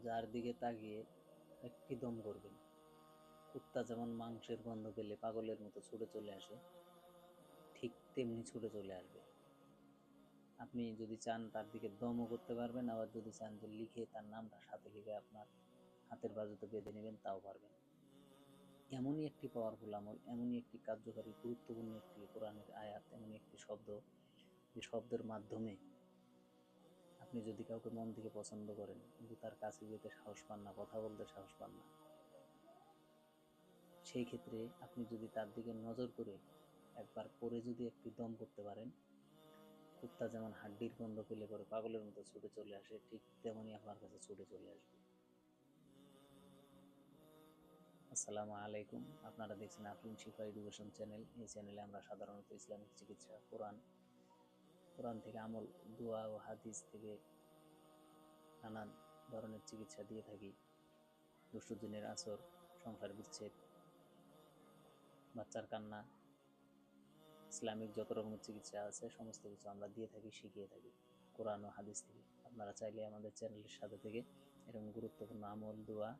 যার দিকে তাকিয়ে একটি দম করবেন। কুত্তা যেমন মাংসের গন্ধ পেলে পাগলের মতো ছুটে চলে আসে, ঠিক তেমনি ছুটে চলে আসবে। আপনি যদি চান তার দিকে দমও করতে পারবেন, আবার যদি চান যে লিখে তার নামটা সাথে লিখে আপনার হাতের বাজুতে বেঁধে নেবেন, তাও পারবেন। এমনই একটি পাওয়ারফুল আমল, এমনই একটি কার্যকারী, গুরুত্বপূর্ণ একটি কোরআনের আয়াত, এমনই একটি শব্দ, যে শব্দের মাধ্যমে আপনি যদি কাউকে মন থেকে পছন্দ করেন, কিন্তু তার কাছে যেতে সাহস পান না, কথা বলতে সাহস পান না, সেই ক্ষেত্রে আপনি যদি তার দিকে নজর করে একবার পরে যদি একটি দম করতে পারেন, কুত্তা যেমন হাড্ডির গন্ধ পেলে করে পাগলের মতো ছুটে চলে আসে, ঠিক তেমনই আপনার কাছে ছুটে চলে আসবে। আসসালামু আলাইকুম। আপনারা দেখছেন আফরিন শিফা এডুকেশন চ্যানেল। এই চ্যানেলে আমরা সাধারণত ইসলামিক চিকিৎসা, কোরআন কোরআন থেকে আমল, দোয়া ও হাদিস থেকে নানান ধরনের চিকিৎসা দিয়ে থাকি। দুষ্টদিনের আসর, সংসার বিচ্ছেদ, বাচ্চার কান্না, ইসলামিক যত রকমের চিকিৎসা আছে, সমস্ত কিছু আমরা দিয়ে থাকি, শিখিয়ে থাকি কোরআন ও হাদিস থেকে। আপনারা চাইলে আমাদের চ্যানেলের সাথে থেকে এরকম গুরুত্বপূর্ণ আমল, দোয়া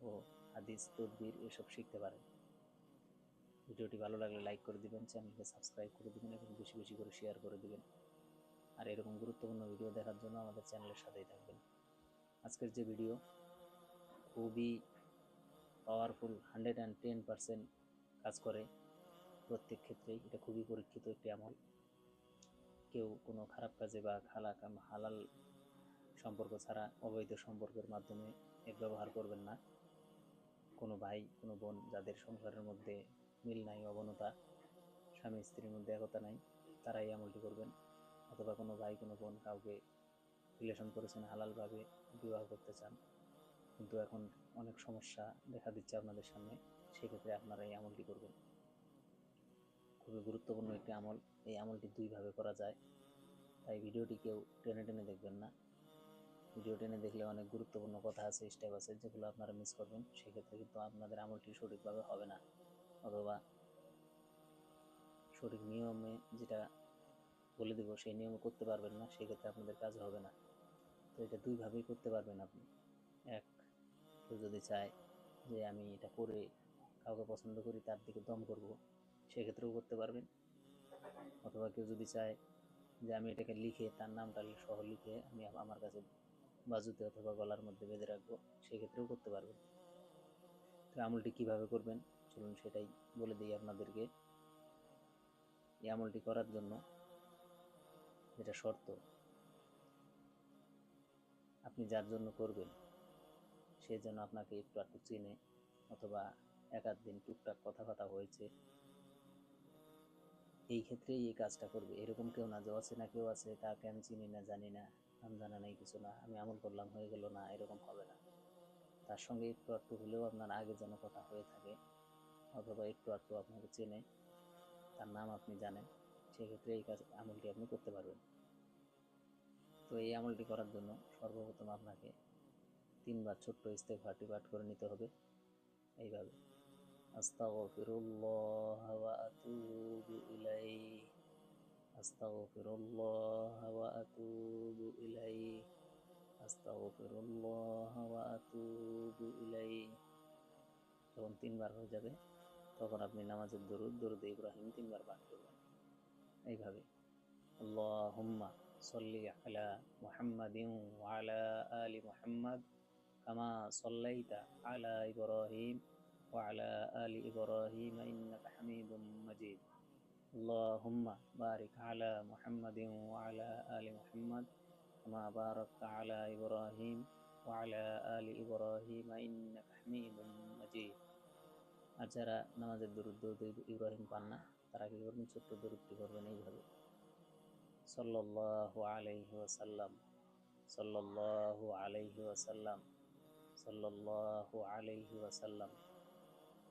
ও হাদিস, তদবির এসব শিখতে পারেন। ভিডিওটি ভালো লাগলে লাইক করে দিবেন, চ্যানেলকে সাবস্ক্রাইব করে দিবেন এবং বেশি বেশি করে শেয়ার করে দিবেন। আর এরকম গুরুত্বপূর্ণ ভিডিও দেখার জন্য আমাদের চ্যানেলের সাথেই থাকবেন। আজকের যে ভিডিও খুবই powerful hundred and ten percent কাজ করে প্রত্যেক ক্ষেত্রেই। এটা খুবই পরীক্ষিত একটি আমল। কেউ কোনো খারাপ কাজে বা খালা হালাল সম্পর্ক ছাড়া অবৈধ সম্পর্কের মাধ্যমে এর ব্যবহার করবেন না। কোনো ভাই, কোনো বোন যাদের সংসারের মধ্যে মিল নাই, অবনতা স্বামী স্ত্রীর মধ্যে একতা নাই, তারাই আমলটি করবেন। অথবা কোনো ভাই, কোনো বোন কাউকে রিলেশন করেছেন, হালালভাবে বিবাহ করতে চান, কিন্তু এখন অনেক সমস্যা দেখা দিচ্ছে আপনাদের সামনে, সেক্ষেত্রে আপনারা এই আমলটি করবেন। খুবই গুরুত্বপূর্ণ একটি আমল। এই আমলটি দুইভাবে করা যায়। তাই ভিডিওটি কেউ টেনে টেনে দেখবেন না। ভিডিও টেনে দেখলে অনেক গুরুত্বপূর্ণ কথা আছে স্টেপ আছে, যেগুলো আপনারা মিস করবেন। সেক্ষেত্রে কিন্তু আপনাদের আমলটি সঠিকভাবে হবে না। অথবা সঠিক নিয়মে যেটা বলে দেবো, সেই নিয়মে করতে পারবেন না, সেক্ষেত্রে আপনাদের কাজ হবে না। তো এটা দুইভাবেই করতে পারবেন আপনি। এক, কেউ যদি চায় যে আমি এটা করে কাউকে পছন্দ করি, তার দিকে দম করব, সেক্ষেত্রেও করতে পারবেন। অথবা কেউ যদি চায় যে আমি এটাকে লিখে, তার নামটা সহ লিখে আমি, আমার কাছে বাজুতে অথবা গলার মধ্যে বেঁধে রাখব, সেক্ষেত্রেও করতে পারবেন। তো আমলটি কীভাবে করবেন? চলুন সেটাই বলে দিই আপনাদেরকে। এই আমলটি করার জন্য যেটা শর্ত। আপনি যার জন্য করবেন, সে যেন আপনাকে একটু একটু চিনে অথবা এক আধ দিন টুকটাক কথা হয়েছে। এই ক্ষেত্রেই এই কাজটা করবে। এরকম কেউ না, যে অচেনা কেউ আছে, তাকে আমি চিনি না, জানি না, নাম জানা নেই কিছু না, আমি আমল করলাম, হয়ে গেল না, এরকম হবে না। তার সঙ্গে একটু একটু হলেও আপনার আগে যেন কথা হয়ে থাকে, অথবা একটু একটু আপনাকে চেনে, তার নাম আপনি জানেন। সেক্ষেত্রে এই কাজ আমলটি আপনি করতে পারবেন। তো এই আমলটি করার জন্য সর্বপ্রথম আপনাকে তিনবার ছোট্ট ইস্তেফারটি পাঠ করে নিতে হবে। এইভাবে। যখন তিনবার হয়ে যাবে, তখন আপনি নামাজের দরুদ দরুদ ইব্রাহিম তিনবার পাঠ করবেন। এইভাবে আল্লাহুম্মা সাল্লি আলা মুহাম্মাদিন ওয়া আলা আলি মুহাম্মাদ কামা সাল্লাইতা আলা ইব্রাহিম ওয়া আলা আলি ইব্রাহিম ইন্নাকা হামিদুম মাজিদ اللهم بارك على محمد وعلى آل محمد كما باركت على إبراهيم وعلى آل إبراهيم إنك حميد مجيد আর যারা নামাজের দরুদ দরুদ ইব্রাহিম পান না তারা করবেন? ছোট্ট করবেন এইভাবে। সাল্লাল্লাহু আলাইহি ওয়াসাল্লাম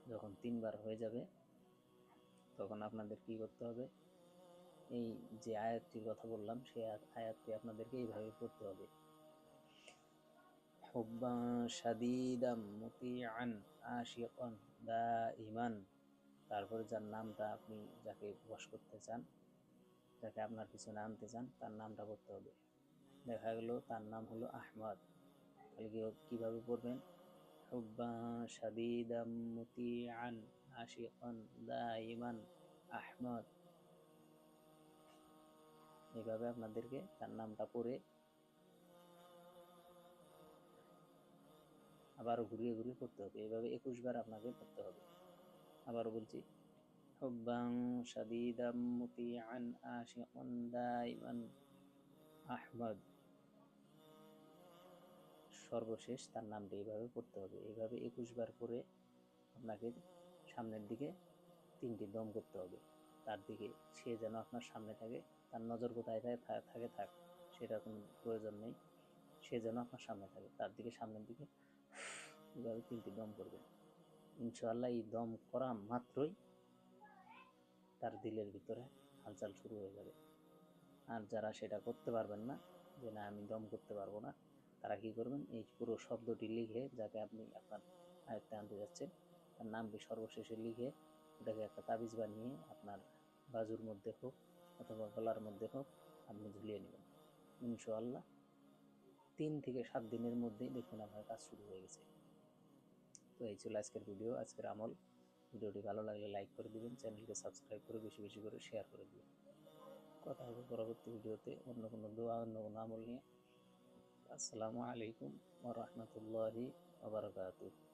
যখন তিনবার হয়ে যাবে, তখন আপনাদের কি করতে হবে? এই যে আয়াতটির কথা বললাম সেই আয়াতটি আপনাদেরকে এইভাবে পড়তে হবে। হুব্বা শাদীদাম মুতিআন আশিকান দাইমান তারপরে যার নামটা আপনি যাকে বশ করতে চান, যাকে আপনার পিছনে আনতে চান, তার নামটা করতে হবে। দেখা গেল তার নাম হলো আহমদ। তাহলে কি- কীভাবে পড়বেন? আহমদ। এইভাবে আপনাদেরকে তার নামটা পড়ে আবারও ঘুরিয়ে ঘুরিয়ে করতে হবে। এইভাবে একুশ বার আপনাকে করতে হবে। আবারও বলছি। হুব্বাং শাদিদাম মুতিআন আশিকান দাইমান। আহমদ। সর্বশেষ তার নামটা এইভাবে পড়তে হবে। এইভাবে একুশ বার করে আপনাকে সামনের দিকে তিনটি দম করতে হবে। তার দিকে সে যেন আপনার সামনে থাকে, তার নজর কোথায় থাকে থাকে, থাক, সেটা কোনো প্রয়োজন নেই। সে যেন আপনার সামনে থাকে, তার দিকে সামনের দিকে এইভাবে তিনটি দম করবেন। ইনশাআল্লাহ এই দম করা মাত্রই তার দিলের ভিতরে হালচাল শুরু হয়ে যাবে। আর যারা সেটা করতে পারবেন না, যে না, আমি দম করতে পারব না, তারা কি করবেন? এই পুরো শব্দটি লিখে, যাকে আপনি আপনার আয়ত্তে আনতে যাচ্ছেন, তার নামটি সর্বশেষে লিখে ওটাকে একটা তাবিজ বানিয়ে আপনার বাজুর মধ্যে হোক অথবা গলার মধ্যে হোক আপনি ঝুলিয়ে নেবেন। ইনশাআল্লাহ তিন থেকে সাত দিনের মধ্যেই দেখুন আপনার কাজ শুরু হয়ে গেছে। তো এই ছিল আজকের ভিডিও, আজকের আমল। ভিডিওটি ভালো লাগলে লাইক করে দিবেন চ্যানেলকে সাবস্ক্রাইব করে বেশি বেশি করে শেয়ার করে দিবেন। কথা হবে পরবর্তী ভিডিওতে অন্য কোনো দোয়া, অন্য কোনো আমল নিয়ে। আসসালামু আলাইকুম রাহমাতুল্লাহি ওয়া বারাকাতুহু।